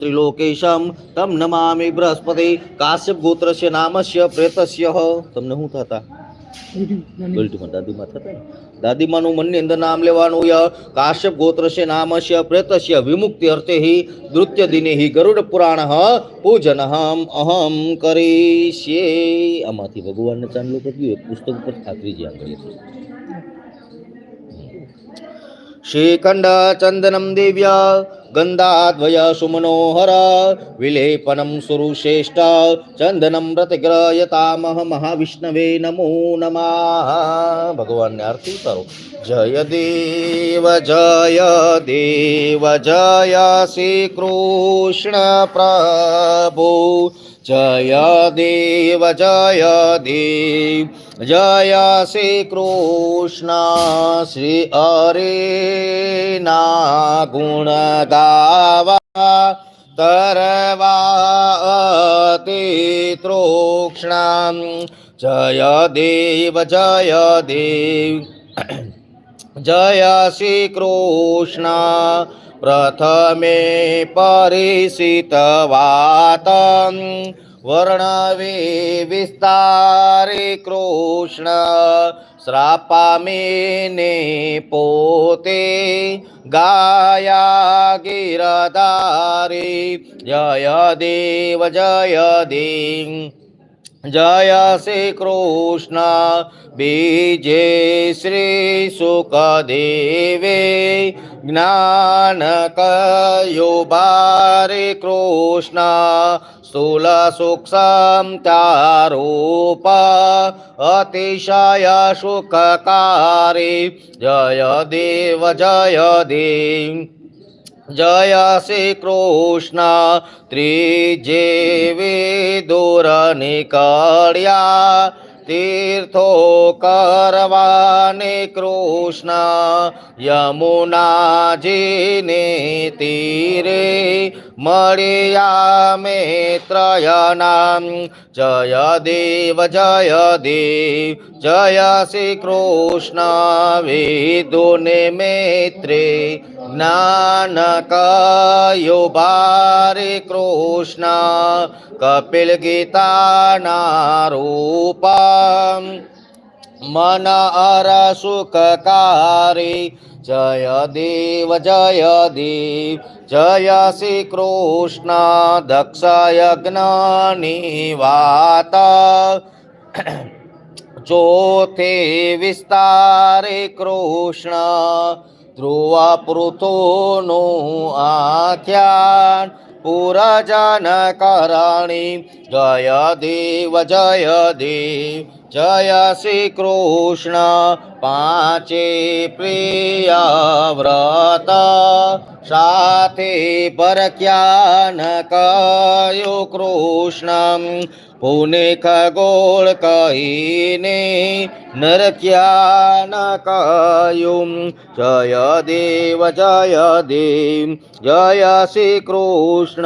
ત્રિલોકેશમ તમ નમામિ બૃહસ્પતિ કાશ્યપ ગોત્રસ્ય નામસ્ય પ્રેતસ્ય તમને શું થતા નામ લેવાનું ય કાશ્યપ ગોત્રસ્ય નામસ્ય પ્રેતસ્ય વિમુક્તિ અર્થે હિ નૃત્ય દિને હિ ગરુડ પુરાણ પૂજન હમ પુસ્તક ઉપર ઠાકરીજી આંગળી છે श्रीखंड चंदनम दिव्या गन्धाद्वय सुमनोहरा विलेपनं सुरुश्रेष्ठ, चन्दनं प्रतिग्रयतामह महाविष्णवे नमो नमः। भगवान ने आरती करो जय देव जय देव, जय श्रीकृष्ण प्रभु। जय देव जय देव। जय श्रीकृष्ण श्री हरे ना गुण गावा, तरवाति तृष्णां। जय देव जय देव जय श्रीकृष्ण प्रथमे परिषितवातम् વર્ણવે વિસ્તારે કૃષ્ણ શ્રાપામીને પોતે ગાયા ગિરધારી. જય દેવ જય દેવ, જય શ્રી કૃષ્ણ. બીજે શ્રી સુખદેવે જ્ઞાન કયો બારે કૃષ્ણ સ્થૂલ સૂક્ષ્મ ચારૂપ અતિશય સુખકારી જય દેવ જય દેવ જય શ્રી કૃષ્ણ ત્રીજે દૂર નીકળ્યા તીર્થો કરવાને કૃષ્ણ યમુનાજીને તીરે मरिया त्रयणां जय देव जय देव, जय श्री कृष्ण श्रीकृष्ण वेदुनिमित्रे ज्ञानकायो बारे कृष्ण कपिल गीता नारूप मन अर सुख कारी जय देव जय देव, जय श्रीकृष्ण दक्षयज्ञनिवाता चौथे विस्तारे कृष्ण ध्रुआ पृथो नो आख्यान आख्यान्, पुरजनकरणि। जय देव जय देव जय श्रीकृष्ण पाचे प्रियाव्रत साथे परख्यानकयो कृष्णं पुनिखगोळकयिने नरख्यानकयुं जय देव जय देव जय श्री कृष्ण।